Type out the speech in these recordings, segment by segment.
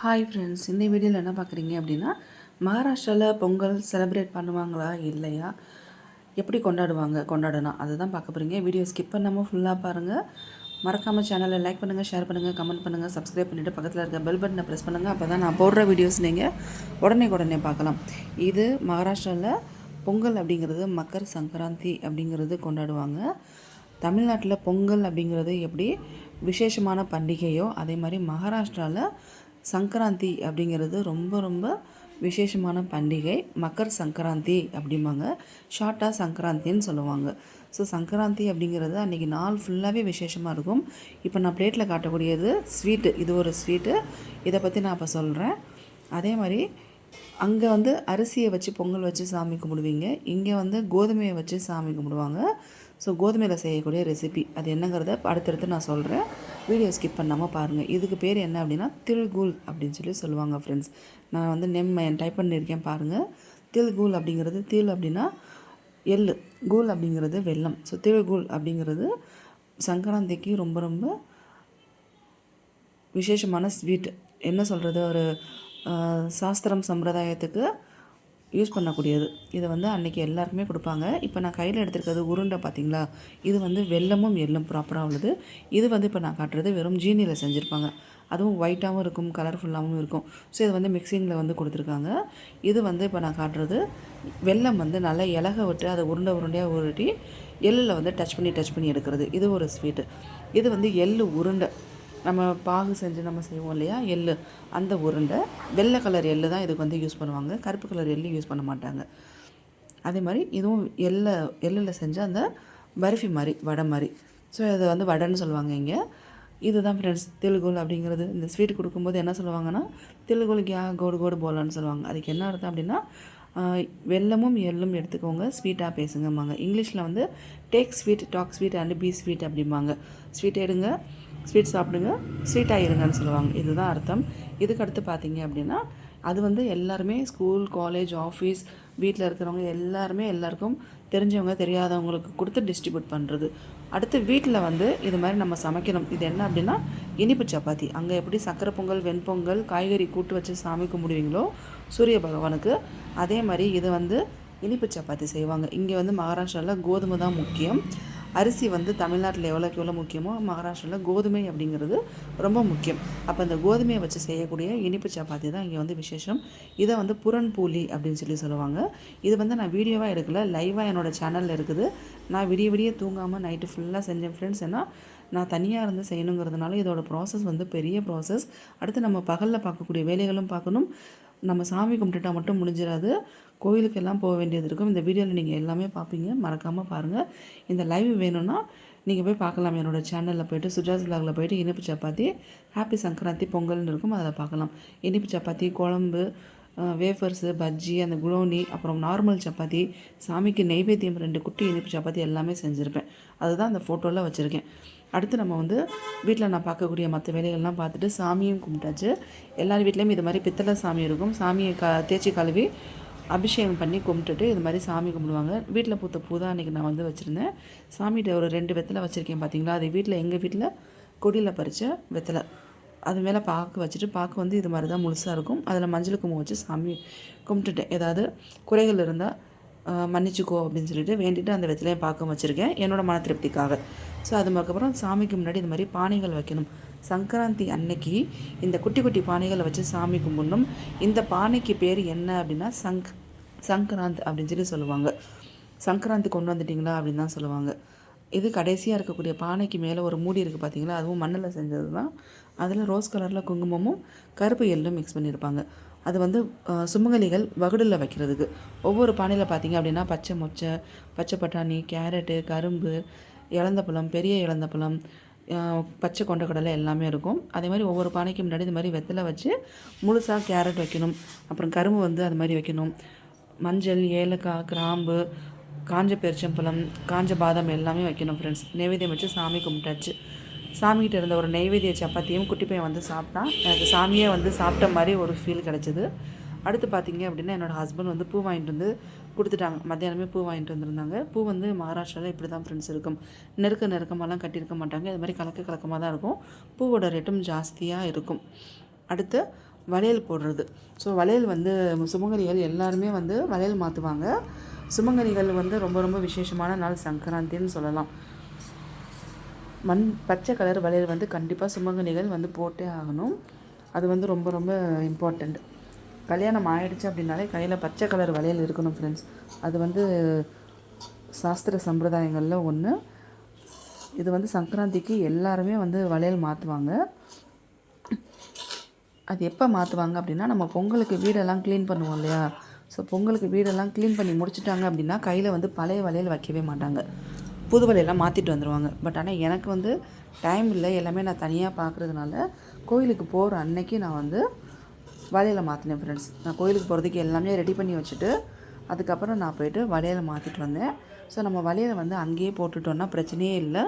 Hi friends இந்த வீடியோவில் என்ன பார்க்குறீங்க அப்படின்னா மகாராஷ்டிராவில் பொங்கல் செலிப்ரேட் பண்ணுவாங்களா இல்லையா? எப்படி கொண்டாடுவாங்க கொண்டாடணும் அதை தான் பார்க்க போகிறீங்க வீடியோ ஸ்கிப் பண்ணாமல் ஃபுல்லாக பாருங்கள் மறக்காமல் சேனலை லைக் பண்ணுங்கள் ஷேர் பண்ணுங்கள் கமெண்ட் பண்ணுங்கள் சப்ஸ்கிரைப் பண்ணிவிட்டு பக்கத்தில் இருக்க பெல் பட்டனை ப்ரெஸ் பண்ணுங்கள் அப்போ தான் நான் போடுற வீடியோஸ் நீங்கள் உடனே உடனே பார்க்கலாம். இது மகாராஷ்டிராவில் பொங்கல் அப்படிங்கிறது மக்கர் சங்கராந்தி அப்படிங்கிறது கொண்டாடுவாங்க. தமிழ்நாட்டில் பொங்கல் அப்படிங்கிறது எப்படி விசேஷமான பண்டிகையோ அதே மாதிரி மகாராஷ்டிராவில் சங்கராந்தி அப்படிங்கிறது ரொம்ப ரொம்ப விசேஷமான பண்டிகை. மக்கர் சங்கராந்தி அப்படிம்பாங்க. ஷார்ட்டாக சங்கராந்தின்னு சொல்லுவாங்க. ஸோ சங்கராந்தி அப்படிங்கிறது அன்றைக்கி நாள் ஃபுல்லாகவே விசேஷமாக இருக்கும். இப்போ நான் பிளேட்டில் காட்டக்கூடியது ஸ்வீட்டு இது ஒரு ஸ்வீட்டு இதை பற்றி நான் இப்போ சொல்கிறேன் அதே மாதிரி அங்கே வந்து அரிசியை வச்சு பொங்கல் வச்சு சாமி கும்பிடுவீங்க. இங்கே வந்து கோதுமையை வச்சு சாமி கும்பிடுவாங்க. ஸோ கோதுமையில் செய்யக்கூடிய ரெசிபி அது என்னங்கிறத அடுத்தடுத்து நான் சொல்கிறேன் வீடியோ ஸ்கிப் பண்ணாமல் பாருங்கள் இதுக்கு பேர் என்ன அப்படின்னா தில்கூல் அப்படின்னு சொல்லி சொல்லுவாங்க ஃப்ரெண்ட்ஸ் நான் வந்து நெம் டைப் பண்ணியிருக்கேன் பாருங்கள் தில்கூல் அப்படிங்கிறது தில் அப்படின்னா எள்ளு கூல் அப்படிங்கிறது வெல்லம். ஸோ தில்கூல் அப்படிங்கிறது சங்கராந்திக்கு ரொம்ப ரொம்ப விசேஷமான ஸ்வீட் என்ன சொல்கிறது ஒரு சாஸ்திரம் சம்பிரதாயத்துக்கு யூஸ் பண்ணக்கூடியது. இதை வந்து அன்றைக்கி எல்லாருக்குமே கொடுப்பாங்க. இப்போ நான் கையில் எடுத்துருக்கிறது உருண்டை பார்த்தீங்களா இது வந்து வெள்ளமும் எள்ளும் ப்ராப்பராக உள்ளது. இது வந்து இப்போ நான் காட்டுறது வெறும் ஜீனியில் செஞ்சுருப்பாங்க. அதுவும் ஒயிட்டாகவும் இருக்கும் கலர்ஃபுல்லாகவும் இருக்கும். ஸோ இது வந்து மிக்சிங்கில் வந்து கொடுத்துருக்காங்க. இது வந்து இப்போ நான் காட்டுறது வெள்ளம் வந்து நல்லா இலக விட்டு அதை உருண்டை உருண்டையாக உருட்டி எள்ளில் வந்து டச் பண்ணி டச் பண்ணி எடுக்கிறது. இது ஒரு ஸ்வீட்டு இது வந்து எள்ளு உருண்டை. நம்ம பாகு செஞ்சு நம்ம செய்வோம் இல்லையா? எள்ளு. அந்த உருண்டை வெள்ளை கலர் எள்ளு தான் இதுக்கு வந்து யூஸ் பண்ணுவாங்க. கருப்பு கலர் எள்ளு யூஸ் பண்ண மாட்டாங்க. அதே மாதிரி இதுவும் எள்ளை எள்ளில் செஞ்ச அந்த பர்ஃபி மாதிரி வடை மாதிரி. ஸோ இதை வந்து வடைன்னு சொல்லுவாங்க இங்கே. இதுதான் ஃப்ரெண்ட்ஸ் தெலுகுல் அப்படிங்கிறது. இந்த ஸ்வீட் கொடுக்கும்போது என்ன சொல்லுவாங்கன்னா தெலுகுல் கியா கோடு கோடு போலான்னு சொல்லுவாங்க. அதுக்கு என்ன அர்த்தம் அப்படின்னா வெள்ளமும் எள்ளும் எடுத்துக்கோங்க ஸ்வீட்டாக பேசுங்கம்பாங்க. இங்கிலீஷில் வந்து take sweet talk sweet and be sweet அப்படிம்பாங்க. ஸ்வீட் எடுங்க. ஸ்வீட் சாப்பிடுங்க. ஸ்வீட்டாக இருங்கன்னு சொல்லுவாங்க. இதுதான் அர்த்தம். இதுக்கு அடுத்து பார்த்தீங்க அப்படின்னா அது வந்து எல்லாருமே ஸ்கூல் காலேஜ் ஆஃபீஸ் வீட்டில் இருக்கிறவங்க எல்லாருமே எல்லாருக்கும் தெரிஞ்சவங்க தெரியாதவங்களுக்கு கொடுத்து டிஸ்ட்ரிபியூட் பண்ணுறது அடுத்து வீட்டில் வந்து இது மாதிரி நம்ம சமைக்கணும். இது என்ன அப்படின்னா இனிப்பு சப்பாத்தி. அங்கே எப்படி சக்கரை பொங்கல் வெண்பொங்கல் காய்கறி கூட்டு வச்சு சாமி கும்பிடுவீங்களோ சூரிய பகவானுக்கு அதே மாதிரி இது வந்து இனிப்பு சப்பாத்தி செய்வாங்க. இங்கே வந்து மகாராஷ்டிராவில் கோதுமை தான் முக்கியம். அரிசி வந்து தமிழ்நாட்டில் எவ்வளோக்கு எவ்வளோ முக்கியமோ மகாராஷ்டிராவில் கோதுமை அப்படிங்கிறது ரொம்ப முக்கியம். அப்போ இந்த கோதுமையை வச்சு செய்யக்கூடிய இனிப்பு சப்பாத்தி தான் இங்கே வந்து விசேஷம். இதை வந்து புறன்பூலி அப்படின்னு சொல்லி சொல்லுவாங்க. இது வந்து நான் வீடியோவாக எடுக்கல லைவாக என்னோடய சேனலில் இருக்குது. நான் விடிய விடிய தூங்காமல் நைட்டு ஃபுல்லாக செஞ்சேன் ஃப்ரெண்ட்ஸ் ஏன்னா நான் தனியாக இருந்து செய்யணுங்கிறதுனால இதோட ப்ராசஸ் வந்து பெரிய ப்ராசஸ் அடுத்து நம்ம பகலில் பார்க்கக்கூடிய வேலைகளும் பார்க்கணும். நம்ம சாமி கும்பிட்டுட்டா மட்டும் முடிஞ்சிடாது கோயிலுக்கெல்லாம் போக வேண்டியது இருக்கும். இந்த வீடியோவில் நீங்கள் எல்லாமே பார்ப்பீங்க. மறக்காமல் பாருங்கள் இந்த லைவ் வேணும்னா நீங்கள் போய் பார்க்கலாம். என்னோடய சேனலில் போய்ட்டு சுஜாஸ் விலாகில் போய்ட்டு இனிப்பு சப்பாத்தி ஹாப்பி சங்கராந்தி பொங்கல்னு இருக்கும். அதில் பார்க்கலாம். இனிப்பு சப்பாத்தி குழம்பு வேஃபர்ஸு பஜ்ஜி அந்த குலோனி அப்புறம் நார்மல் சப்பாத்தி சாமிக்கு நெய்வேத்தியம் ரெண்டு குட்டி இனிப்பு சப்பாத்தி எல்லாமே செஞ்சுருப்பேன். அதுதான் அந்த ஃபோட்டோவில் வச்சுருக்கேன். அடுத்து நம்ம வந்து வீட்டில் நான் பார்க்கக்கூடிய மற்ற வேலைகள்லாம் பார்த்துட்டு சாமியும் கும்பிட்டாச்சு. எல்லார் வீட்லேயும் இது மாதிரி பித்தளை சாமி இருக்கும். சாமியை க தேய்ச்சி கழுவி அபிஷேகம் பண்ணி கும்பிட்டுட்டு இது மாதிரி சாமி கும்பிடுவாங்க. வீட்டில் பூத்த பூ தான் அன்றைக்கி நான் வந்து வச்சுருந்தேன். சாமிகிட்ட ஒரு ரெண்டு வெத்தலை வச்சுருக்கேன் பார்த்தீங்களா அது வீட்டில் எங்கள் வீட்டில் கொடியில் பறித்த வெத்தலை. அது மேலே பாக்கு வச்சுட்டு பாக்கு வந்து இது மாதிரி தான் முழுசாக இருக்கும். அதில் மஞ்சள் குங்குமம் வச்சு சாமி கும்பிட்டுட்டேன். ஏதாவது குறைகள் இருந்தால் மன்னிச்சுக்கோ அப்படின்னு சொல்லிட்டு வேண்டிட்டு அந்த வெத்திலையும் பார்க்க வச்சுருக்கேன். என்னோடய மன திருப்திக்காக. ஸோ அதுக்கப்புறம் சாமிக்கு முன்னாடி இந்த மாதிரி பானைகள் வைக்கணும். சங்கராந்தி அன்னைக்கு இந்த குட்டி குட்டி பானைகளை வச்சு சாமி கும்பிடணும். இந்த பானைக்கு பேர் என்ன அப்படின்னா சங்க் சங்கராந்த் அப்படின்னு சொல்லி சொல்லுவாங்க. சங்கராந்தி கொண்டு வந்துட்டிங்களா அப்படின்னு தான் சொல்லுவாங்க. இது கடைசியாக இருக்கக்கூடிய பானைக்கு மேலே ஒரு மூடி இருக்குது பார்த்தீங்களா அதுவும் மண்ணில் செஞ்சது தான் அதில் ரோஸ் கலரில் குங்குமமும் கருப்பு எள்ளும் மிக்ஸ் பண்ணியிருப்பாங்க. அது வந்து சுமங்கலிகள் வகுடில் வைக்கிறதுக்கு. ஒவ்வொரு பானையில் பார்த்தீங்க அப்படின்னா பச்சை மொச்சை பச்சை பட்டாணி கேரட்டு கரும்பு இளந்தப்பழம் பெரிய இளந்தப்பழம் பச்சை கொண்டக்கடலை எல்லாமே இருக்கும். அதே மாதிரி ஒவ்வொரு பானைக்கு முன்னாடி இது மாதிரி வெத்தலை வச்சு முழுசாக கேரட் வைக்கணும். அப்புறம் கரும்பு வந்து அது மாதிரி வைக்கணும். மஞ்சள் ஏலக்காய் கிராம்பு காஞ்ச பெருச்சம்பழம் காஞ்ச பாதாம் எல்லாமே வைக்கணும் ஃப்ரெண்ட்ஸ் நைவேத்தியம் வச்சு சாமி கும்பிட்டாச்சு. சாமிகிட்ட இருந்த ஒரு நைவேத்திய சப்பாத்தியும் குட்டி பையன் வந்து சாப்பிட்டான். எனக்கு சாமியே வந்து சாப்பிட்ட மாதிரி ஒரு ஃபீல் கிடச்சிது. அடுத்து பார்த்தீங்க அப்படின்னா என்னோடய ஹஸ்பண்ட் வந்து பூ வாங்கிட்டு வந்து கொடுத்துட்டாங்க. மத்தியானமே பூ வாங்கிட்டு வந்திருந்தாங்க. பூ வந்து மகாராஷ்டிராவில் இப்படி தான் ஃப்ரெண்ட்ஸ் இருக்கும். நெருக்க நெருக்கமாகலாம் கட்டியிருக்க மாட்டாங்க. இது மாதிரி கலக்க கலக்கமாக தான் இருக்கும். பூவோட ரேட்டும் ஜாஸ்தியாக இருக்கும். அடுத்து வளையல் போடுறது. ஸோ வளையல் வந்து சுமங்கலிகள் எல்லாருமே வந்து வளையல் மாற்றுவாங்க சுமங்கலிகள் வந்து ரொம்ப ரொம்ப விசேஷமான நாள் சங்கராந்தின்னு சொல்லலாம். மண் பச்சை கலர் வளையல் வந்து கண்டிப்பாக சுமங்கலிகள் வந்து போட்டே ஆகணும். அது வந்து ரொம்ப ரொம்ப இம்பார்ட்டண்ட் கல்யாணம் ஆயிடுச்சு அப்படின்னாலே கையில் பச்சை கலர் வளையல் இருக்கணும் ஃப்ரெண்ட்ஸ் அது வந்து சாஸ்திர சம்பிரதாயங்களில் ஒன்று இது வந்து சங்கராந்திக்கு எல்லாருமே வந்து வளையல் மாற்றுவாங்க அது எப்போ மாற்றுவாங்க அப்படின்னா நம்ம பொங்கலுக்கு வீடெல்லாம் க்ளீன் பண்ணுவோம் இல்லையா? ஸோ பொங்கலுக்கு வீடெல்லாம் க்ளீன் பண்ணி முடிச்சிட்டாங்க அப்படின்னா கையில் வந்து பழைய வளையல் வைக்கவே மாட்டாங்க. புது வலையெல்லாம் மாற்றிட்டு வந்துடுவாங்க பட் ஆனால் எனக்கு வந்து டைம் இல்லை. எல்லாமே நான் தனியாக பார்க்குறதுனால கோயிலுக்கு போகிற அன்னைக்கு நான் வந்து வலையில் மாற்றினேன் ஃப்ரெண்ட்ஸ் நான் கோயிலுக்கு போகிறதுக்கு எல்லாமே ரெடி பண்ணி வச்சுட்டு அதுக்கப்புறம் நான் போயிட்டு வலையில் மாற்றிட்டு வந்தேன். ஸோ நம்ம வளையலை வந்து அங்கேயே போட்டுட்டோன்னா பிரச்சனையே இல்லை.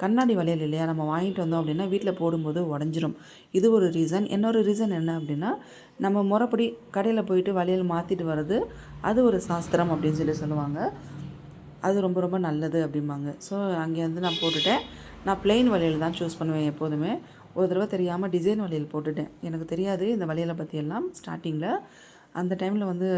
கண்ணாடி வளையல் இல்லையா? நம்ம வாங்கிட்டு வந்தோம் அப்படின்னா வீட்டில் போடும்போது உடஞ்சிரும். இது ஒரு ரீசன் இன்னொரு ரீசன் என்ன அப்படின்னா நம்ம முறைப்படி கடையில் போயிட்டு வளையல் மாற்றிட்டு வர்றது அது ஒரு சாஸ்திரம் அப்படின்னு சொல்லி சொல்லுவாங்க. அது ரொம்ப ரொம்ப நல்லது அப்படிம்பாங்க. ஸோ அங்கே வந்து நான் போட்டுட்டேன். நான் பிளெயின் வளையல் தான் சூஸ் பண்ணுவேன் எப்போதுமே. ஒரு தடவை தெரியாமல் டிசைன் வளையல் போட்டுட்டேன். எனக்கு தெரியாது இந்த வளையலை பற்றியெல்லாம் ஸ்டார்டிங்கில் அந்த டைமில் வந்து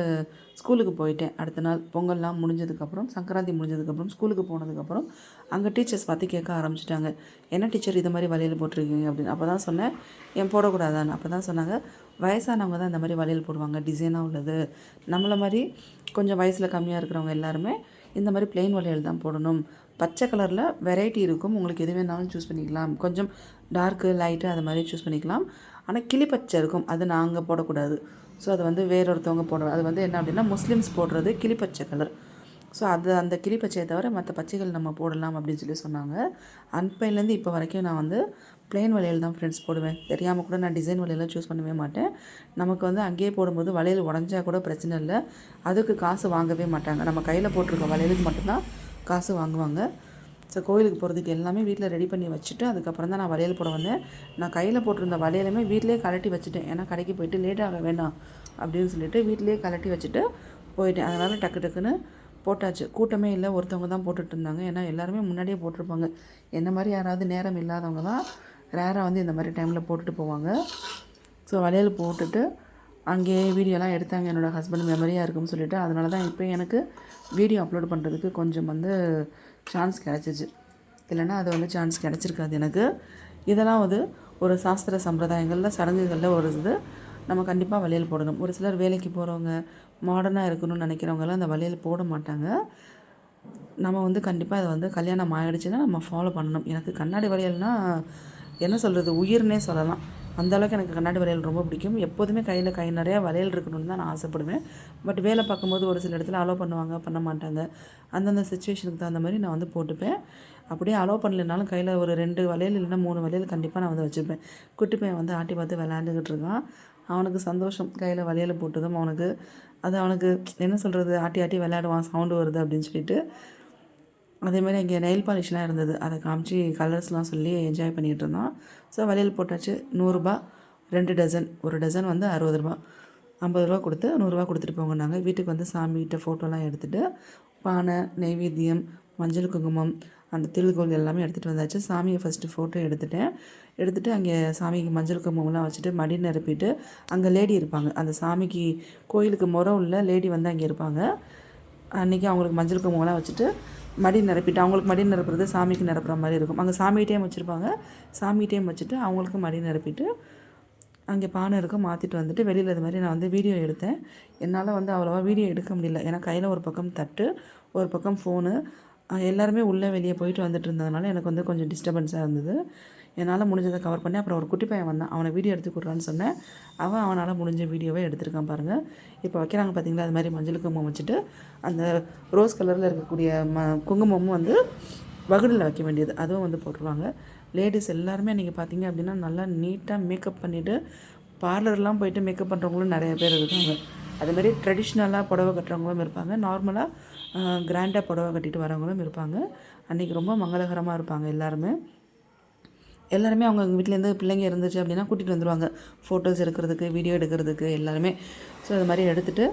ஸ்கூலுக்கு போயிட்டேன். அடுத்த நாள் பொங்கல்லாம் முடிஞ்சதுக்கப்புறம் சங்கராந்தி முடிஞ்சதுக்கப்புறம் ஸ்கூலுக்கு போனதுக்கப்புறம் அங்கே டீச்சர்ஸ் பார்த்து கேட்க ஆரம்பிச்சிட்டாங்க. என்ன டீச்சர் இது மாதிரி வளையல் போட்டிருக்கீங்க? அப்படின்னு. அப்போ தான் சொன்னேன் ஏன் போடக்கூடாதான்னு. அப்போ தான் சொன்னாங்க வயசானவங்க தான் இந்த மாதிரி வளையல் போடுவாங்க. டிசைனாக உள்ளது. நம்மளை மாதிரி கொஞ்சம் வயசில் கம்மியாக இருக்கிறவங்க எல்லாருமே இந்த மாதிரி பிளெயின் வளையல் தான் போடணும். பச்சை கலரில் வெரைட்டி இருக்கும். உங்களுக்கு எது வேணாலும் சூஸ் பண்ணிக்கலாம். கொஞ்சம் டார்க்கு லைட்டு அது மாதிரி சூஸ் பண்ணிக்கலாம். ஆனால் கிளி பச்சை இருக்கும். அது நாங்கள் போடக்கூடாது. ஸோ அது வந்து வேறொருத்தவங்க போடுறோம் அது வந்து என்ன அப்படின்னா முஸ்லீம்ஸ் போடுறது கிளி பச்சை கலர் ஸோ அது அந்த கிளி பச்சையை தவிர மற்ற பச்சைகள் நம்ம போடலாம் அப்படின்னு சொல்லி சொன்னாங்க. அன்பைலேருந்து இப்போ வரைக்கும் நான் வந்து பிளெயின் வளையல் தான் ஃப்ரெண்ட்ஸ் போடுவேன். தெரியாமல் கூட நான் டிசைன் வளையலாம் சூஸ் பண்ணவே மாட்டேன். நமக்கு வந்து அங்கேயே போடும்போது வளையல் உடஞ்சா கூட பிரச்சனை இல்லை. அதுக்கு காசு வாங்கவே மாட்டாங்க. நம்ம கையில் போட்டிருக்க வளையலுக்கு மட்டும்தான் காசு வாங்குவாங்க. ஸோ கோயிலுக்கு போகிறதுக்கு எல்லாமே வீட்டில் ரெடி பண்ணி வச்சுட்டு அதுக்கப்புறம் தான் நான் வளையல் போட வந்தேன். நான் கையில் போட்டிருந்த வளையலுமே வீட்டிலே கலட்டி வச்சுட்டேன். ஏன்னா கடைக்கு போயிட்டு லேட் ஆக வேண்டாம் அப்படின்னு சொல்லிட்டு வீட்டிலேயே கலட்டி வச்சுட்டு போயிட்டேன். அதனால் டக்கு டக்குன்னு போட்டாச்சு. கூட்டமே இல்லை. ஒருத்தவங்க தான் போட்டுட்டு இருந்தாங்க. ஏன்னா எல்லாருமே முன்னாடியே போட்டிருப்பாங்க. என்ன மாதிரி யாராவது நேரம் இல்லாதவங்க தான் ரேராக வந்து இந்த மாதிரி டைமில் போட்டுட்டு போவாங்க. ஸோ வளையல் போட்டுட்டு அங்கேயே வீடியோலாம் எடுத்தாங்க. என்னோடய ஹஸ்பண்ட் மெமரியாக இருக்கும்னு சொல்லிட்டு. அதனால தான் இப்போ எனக்கு வீடியோ அப்லோட் பண்ணுறதுக்கு கொஞ்சம் வந்து சான்ஸ் கிடச்சிச்சு. இல்லைன்னா அது வந்து சான்ஸ் கிடச்சிருக்காது எனக்கு. இதெல்லாம் வந்து ஒரு சாஸ்திர சம்பிரதாயங்களில் சடங்குகளில் ஒரு இது நம்ம கண்டிப்பாக வளையல் போடணும். ஒரு சிலர் வேலைக்கு போகிறவங்க மாடர்னாக இருக்கணும்னு நினைக்கிறவங்கலாம் அந்த வளையல் போட மாட்டாங்க. நம்ம வந்து கண்டிப்பாக அதை வந்து கல்யாணம் ஆகிடுச்சுன்னா நம்ம ஃபாலோ பண்ணணும். எனக்கு கண்ணாடி வளையல்னால் என்ன சொல்கிறது உயிர்னே சொல்லலாம். அந்தளவுக்கு எனக்கு கண்ணாடி வளையல் ரொம்ப பிடிக்கும். எப்போதுமே கையில் கை நிறையா வளையல் இருக்கணும்னு தான் நான் ஆசைப்படுவேன். பட் வேலை பார்க்கும்போது ஒரு சில இடத்துல அலோவ் பண்ணுவாங்க பண்ண மாட்டாங்க. அந்தந்த சுச்சுவேஷனுக்கு தகுந்த மாதிரி நான் வந்து போட்டுப்பேன். அப்படியே அலோவ் பண்ணலைனாலும் கையில் ஒரு ரெண்டு வளையல் இல்லைன்னா மூணு வளையல் கண்டிப்பாக நான் வந்து வச்சுருப்பேன் குட்டி பையன் வந்து ஆட்டி பார்த்து விளையாண்டுக்கிட்டு இருக்கான். அவனுக்கு சந்தோஷம் கையில் வளையல் போட்டதும் அவனுக்கு. அது அவனுக்கு என்ன சொல்கிறது ஆட்டி ஆட்டி விளையாடுவான் சவுண்டு வருது அப்படின்னு சொல்லிட்டு. அதேமாதிரி அங்கே நெயில் பாலிஷ்லாம் இருந்தது. அதை காமிச்சு கலர்ஸ்லாம் சொல்லி என்ஜாய் பண்ணிகிட்டு இருந்தோம். ஸோ வளையல் போட்டாச்சு. நூறுரூபா ரெண்டு டசன் ஒரு டசன் வந்து அறுபது ரூபா. ஐம்பது ரூபா கொடுத்து நூறுரூவா கொடுத்துட்டு போங்க நாங்கள் வீட்டுக்கு வந்து சாமிகிட்ட ஃபோட்டோலாம் எடுத்துகிட்டு பானை நெய்வேத்தியம் மஞ்சள் குங்குமம் அந்த திருகோள் எல்லாமே எடுத்துகிட்டு வந்தாச்சு. சாமியை ஃபஸ்ட்டு ஃபோட்டோ எடுத்துட்டேன். எடுத்துகிட்டு அங்கே சாமிக்கு மஞ்சள் குங்குமம்லாம் வச்சுட்டு மடி நிரப்பிட்டு அங்கே லேடி இருப்பாங்க. அந்த சாமிக்கு கோயிலுக்கு முறை உள்ள லேடி வந்து அங்கே இருப்பாங்க. அன்றைக்கி அவங்களுக்கு மஞ்சள் குங்குமம்லாம் வச்சுட்டு மடி நிரப்பிட்டு அவங்களுக்கு மடி நிரப்புறது சாமிக்கு நிரப்புற மாதிரி இருக்கும். அங்கே சாமிகிட்டேயும் வச்சுருப்பாங்க. சாமிகிட்டேயும் வச்சுட்டு அவங்களுக்கு மடி நிரப்பிட்டு அங்கே பானை இருக்க மாற்றிட்டு வந்துட்டு வெளியில் இது மாதிரி நான் வந்து வீடியோ எடுத்தேன். என்னால் வந்து அவ்வளோவா வீடியோ எடுக்க முடியல. ஏன்னா கையில் ஒரு பக்கம் தட்டு ஒரு பக்கம் ஃபோனு எல்லாருமே உள்ளே வெளியே போயிட்டு வந்துட்டு இருந்ததுனால எனக்கு வந்து கொஞ்சம் டிஸ்டர்பன்ஸாக இருந்தது. என்னால் முடிஞ்சதை கவர் பண்ணி அப்புறம் ஒரு குட்டி பையன் வந்தான். அவனை வீடியோ எடுத்து கொடுறான்னு சொன்னேன். அவன் அவனால் முடிஞ்ச வீடியோவை எடுத்திருக்கான் பாருங்கள் இப்போ வைக்கிறாங்க பார்த்தீங்களா அது மாதிரி மஞ்சள் குங்குமம் வச்சுட்டு அந்த ரோஸ் கலரில் இருக்கக்கூடிய ம குங்குமமும் வந்து வகுடில் வைக்க வேண்டியது. அதுவும் வந்து போட்டுருவாங்க. லேடிஸ் எல்லாருமே நீங்கள் பார்த்தீங்க அப்படின்னா நல்லா நீட்டாக மேக்கப் பண்ணிவிட்டு பார்லர்லாம் போயிட்டு மேக்கப் பண்ணுறவங்களும் நிறைய பேர் இருக்காங்க. அதுமாரி ட்ரெடிஷ்னலாக புடவை கட்டுறவங்களும் இருப்பாங்க. நார்மலாக கிராண்டாக புடவை கட்டிட்டு வரவங்களும் இருப்பாங்க. அன்றைக்கி ரொம்ப மங்களகரமாக இருப்பாங்க எல்லாருமே. எல்லாருமே அவங்க வீட்டிலேருந்து பிள்ளைங்க இருந்துச்சு அப்படின்னா கூட்டிகிட்டு வந்துடுவாங்க ஃபோட்டோஸ் எடுக்கிறதுக்கு வீடியோ எடுக்கிறதுக்கு எல்லாருமே. ஸோ அது மாதிரி எடுத்துகிட்டு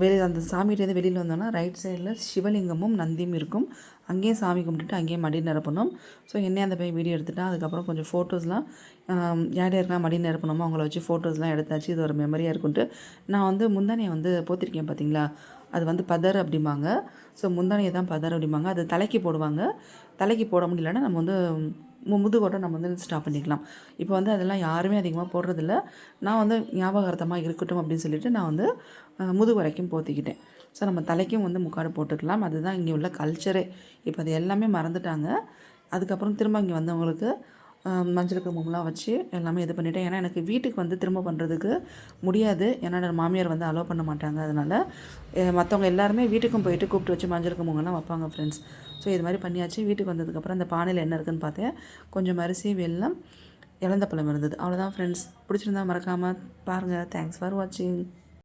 வெளியே அந்த சாமிகிட்டேருந்து வெளியில் வந்தோன்னா ரைட் சைடில் சிவலிங்கமும் நந்தியும் இருக்கும். அங்கேயும் சாமி கும்பிட்டுட்டு அங்கேயும் மடி நிரப்பணும். ஸோ என்னையே அந்த போய் வீடியோ எடுத்துட்டேன் அதுக்கப்புறம் கொஞ்சம் ஃபோட்டோஸ்லாம் யார் யாருக்கெல்லாம் மடி நிரப்பணுமோ அவங்கள வச்சு ஃபோட்டோஸ்லாம் எடுத்தாச்சு. இது ஒரு மெமரியாக இருக்குன்ட்டு நான் வந்து முந்தானியை வந்து போத்திருக்கேன் பார்த்தீங்களா அது வந்து பதர் அப்படிம்பாங்க. ஸோ முந்தானையை தான் பதர் அப்படிம்பாங்க. அது தலைக்கு போடுவாங்க. தலைக்கு போட முடியலன்னா நம்ம வந்து மு முதுகோட்டை நம்ம வந்து ஸ்டாப் பண்ணிக்கலாம். இப்போ வந்து அதெல்லாம் யாருமே அதிகமாக போடுறதில்ல. நான் வந்து ஞாபகார்த்தமாக இருக்கட்டும் அப்படின்னு சொல்லிட்டு நான் வந்து அஹ், முதுகு வரைக்கும் போத்திக்கிட்டேன். ஸோ நம்ம தலைக்கும் வந்து முக்காடு போட்டுக்கலாம். அதுதான் இங்கே உள்ள கல்ச்சரே இப்போ அது எல்லாமே மறந்துட்டாங்க. அதுக்கப்புறம் திரும்ப இங்கே வந்தவங்களுக்கு மஞ்சள் குங்குமம்லாம் வச்சு எல்லாமே இது பண்ணிட்டேன். ஏன்னா எனக்கு வீட்டுக்கு வந்து திரும்ப பண்ணுறதுக்கு முடியாது. ஏன்னா மாமியார் வந்து அலோவ் பண்ண மாட்டாங்க. அதனால் மற்றவங்க எல்லாருமே வீட்டுக்கும் போயிட்டு கூப்பிட்டு வச்சு மஞ்சள் குங்குமம்லாம் வைப்பாங்க ஃப்ரெண்ட்ஸ் ஸோ இது மாதிரி பண்ணியாச்சு. வீட்டுக்கு வந்ததுக்கப்புறம் அந்த பானையில் என்ன இருக்குன்னு பார்த்தேன். கொஞ்சம் அரிசி வெள்ளம் இழந்த பழம் இருந்தது. அவ்வளோதான் ஃப்ரெண்ட்ஸ் பிடிச்சிருந்தா மறக்காமல் பாருங்கள் தேங்க்ஸ் ஃபார் வாட்சிங்